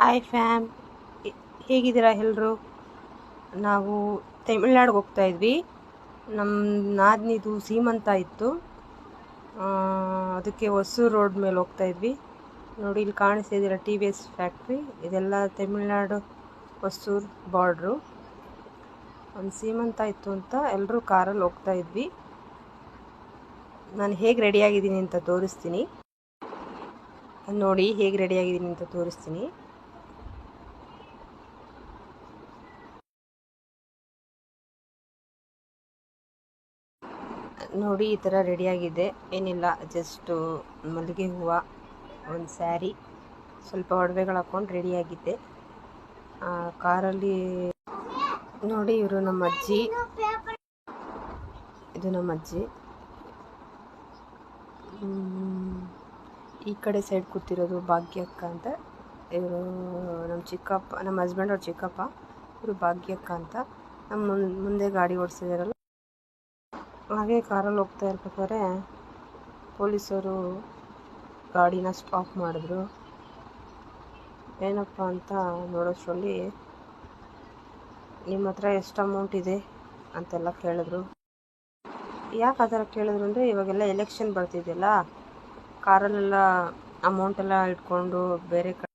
Hi fam ಹೇಗಿದ್ದೀರಾ ಎಲ್ಲರೂ ನಾವು ತಮಿಳ್ನಾಡಿಗೆ ಹೋಗ್ತಾ ಇದ್ವಿ. ನಮ್ಮ ನಾದಿನಿದು ಸೀಮಂತ ಇತ್ತು. ಅದಕ್ಕೆ ಹೊಸೂರು ರೋಡ್ ಮೇಲೆ ಹೋಗ್ತಾ ಇದ್ವಿ. ನೋಡಿ, ಇಲ್ಲಿ ಕಾಣಿಸ್ತಿದ್ದೀರಾ ಟಿ ವಿ ಎಸ್ ಫ್ಯಾಕ್ಟ್ರಿ. ಇದೆಲ್ಲ ತಮಿಳ್ನಾಡು ಹೊಸೂರು ಬಾರ್ಡ್ರು. ಒಂದು ಸೀಮಂತ ಇತ್ತು ಅಂತ ಎಲ್ಲರೂ ಕಾರಲ್ಲಿ ಹೋಗ್ತಾ ಇದ್ವಿ. ನಾನು ಹೇಗೆ ರೆಡಿಯಾಗಿದ್ದೀನಿ ಅಂತ ತೋರಿಸ್ತೀನಿ. ನೋಡಿ, ಹೇಗೆ ರೆಡಿಯಾಗಿದ್ದೀನಿ ಅಂತ ತೋರಿಸ್ತೀನಿ. ನೋಡಿ, ಈ ಥರ ರೆಡಿಯಾಗಿದೆ. ಏನಿಲ್ಲ ಜಸ್ಟು ಮಲ್ಲಿಗೆ ಹೂವು, ಒಂದು ಸ್ಯಾರಿ ಸ್ವಲ್ಪ ಒಡವೆಗಳು ಹಾಕ್ಕೊಂಡು ರೆಡಿಯಾಗಿದ್ದೆ ಕಾರಲ್ಲಿ ನೋಡಿ, ಇವರು ನಮ್ಮ ಅಜ್ಜಿ. ಇದು ನಮ್ಮ ಅಜ್ಜಿ. ಈ ಕಡೆ ಸೈಡ್ ಕೂತಿರೋದು ಭಾಗ್ಯಕ್ಕ ಅಂತ. ಇವರು ನಮ್ಮ ಚಿಕ್ಕಪ್ಪ, ನಮ್ಮ ಹಸ್ಬೆಂಡ್ ಅವ್ರ ಚಿಕ್ಕಪ್ಪ, ಇವರು ಭಾಗ್ಯಕ್ಕ ಅಂತ. ನಮ್ಮ ಮುಂದೆ ಗಾಡಿ ಓಡಿಸಿದಾರಲ್ಲ ಹಾಗೆ ಕಾರಲ್ಲಿ ಹೋಗ್ತಾ ಇರ್ಬೇಕಾದ್ರೆ ಪೊಲೀಸರು ಗಾಡಿನ ಸ್ಟಾಪ್ ಮಾಡಿದ್ರು. ಏನಪ್ಪ ಅಂತ ನೋಡೋಷ್ಟರಲ್ಲಿ ನಿಮ್ಮ ಹತ್ರ ಎಷ್ಟು ಅಮೌಂಟ್ ಇದೆ? ಅಂತೆಲ್ಲ ಕೇಳಿದ್ರು. ಯಾಕೆ ಆ ಥರ ಕೇಳಿದ್ರು ಅಂದರೆ ಇವಾಗೆಲ್ಲ ಎಲೆಕ್ಷನ್ ಬರ್ತಿದೆಯಲ್ಲ, ಕಾರಲ್ಲೆಲ್ಲ ಅಮೌಂಟೆಲ್ಲ ಇಟ್ಕೊಂಡು ಬೇರೆ ಕಡೆ